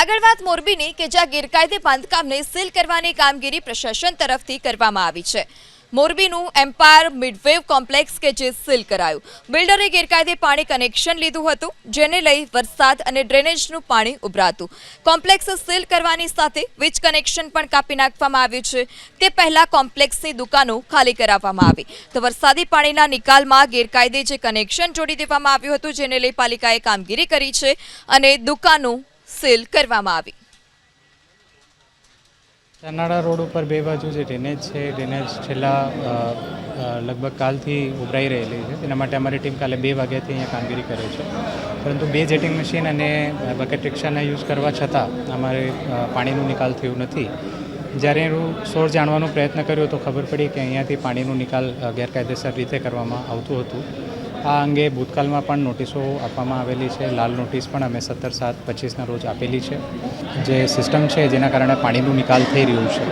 આગળ વાત મોરબીની, કે જ્યાં ગેરકાયદે બાંધકામને સીલ કરવાની કામગીરી પ્રશાસન તરફથી કરવામાં આવી છે. મોરબીનું એમ્પાયર મિડવેવ કોમ્પ્લેક્સ કે જે સીલ કરાયું. બિલ્ડરે ગેરકાયદે પાણી કનેક્શન લીધું હતું, જેને લઈ વરસાદ અને ડ્રેનેજનું પાણી ઉભરાતું. કોમ્પ્લેક્સ સીલ કરવાની સાથે વીજ કનેક્શન પણ કાપી નાખવામાં આવ્યું છે. તે પહેલાં કોમ્પ્લેક્સની દુકાનો ખાલી કરાવવામાં આવી. તો વરસાદી પાણીના નિકાલમાં ગેરકાયદે જે કનેક્શન જોડી દેવામાં આવ્યું હતું, જેને લઈ પાલિકાએ કામગીરી કરી છે અને દુકાનો સીલ કરવામાં આવી. ચરનાળા રોડ ઉપર બે બાજુ જે ડ્રેનેજ છે, ડ્રેનેજ છેલ્લા લગભગ કાલથી ઉભરાઈ રહેલી છે. તેના માટે અમારી ટીમ કાલે બે વાગ્યાથી અહીંયા કામગીરી કરે છે. પરંતુ બે જેટિંગ મશીન અને બકેટ રિક્ષાના યુઝ કરવા છતાં અમારે પાણીનો નિકાલ થયો નથી. જ્યારે એનું સોર જાણવાનો પ્રયત્ન કર્યો તો ખબર પડી કે અહીંયાથી પાણીનો નિકાલ ગેરકાયદેસર રીતે કરવામાં આવતું હતું. આ અંગે ભૂતકાળમાં પણ નોટિસો આપવામાં આવેલી છે. લાલ નોટિસ પણ અમે સત્તર સાત પચીસના રોજ આપેલી છે. જે સિસ્ટમ છે જેના કારણે પાણીનું નિકાલ થઈ રહ્યું છે.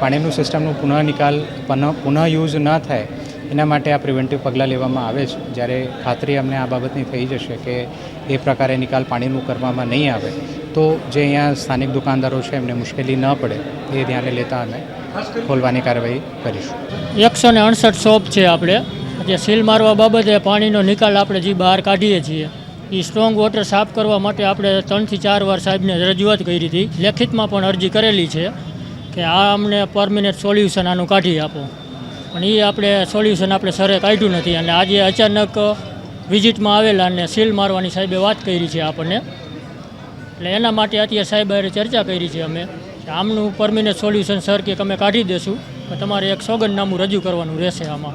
પાણીનું સિસ્ટમનું પુનઃ નિકાલ પુનઃ પુનઃ યુઝ ન થાય એના માટે આ પ્રિવેન્ટિવ પગલાં લેવામાં આવે છે. જ્યારે ખાતરી અમને આ બાબતની થઈ જશે કે એ પ્રકારે નિકાલ પાણીનું કરવામાં નહીં આવે, તો જે અહીંયા સ્થાનિક દુકાનદારો છે એમને મુશ્કેલી ન પડે એ ધ્યાને લેતા અમે ખોલવાની કાર્યવાહી કરીશું. એકસો ને અડસઠ શોપ છે આપણે. જે સીલ મારવા બાબતે પાણીનો નિકાલ આપણે જે બહાર કાઢીએ છીએ એ સ્ટ્રોંગ વોટર સાફ કરવા માટે આપણે ત્રણથી ચાર વાર સાહેબને રજૂઆત કરી હતી. લેખિતમાં પણ અરજી કરેલી છે કે આ અમને પરમિનેન્ટ સોલ્યુશન આનું કાઢી આપો. પણ એ આપણે સોલ્યુશન આપણે સરે કાઢ્યું નથી અને આજે અચાનક વિઝિટમાં આવેલા અને સીલ મારવાની સાહેબે વાત કરી છે આપણને. એટલે એના માટે અત્યારે સાહેબ ચર્ચા કરી છે અમે આમનું પરમિનન્ટ સોલ્યુશન સર કે અમે કાઢી દેશું તમારે એક સોગંદનામું રજૂ કરવાનું રહેશે આમાં.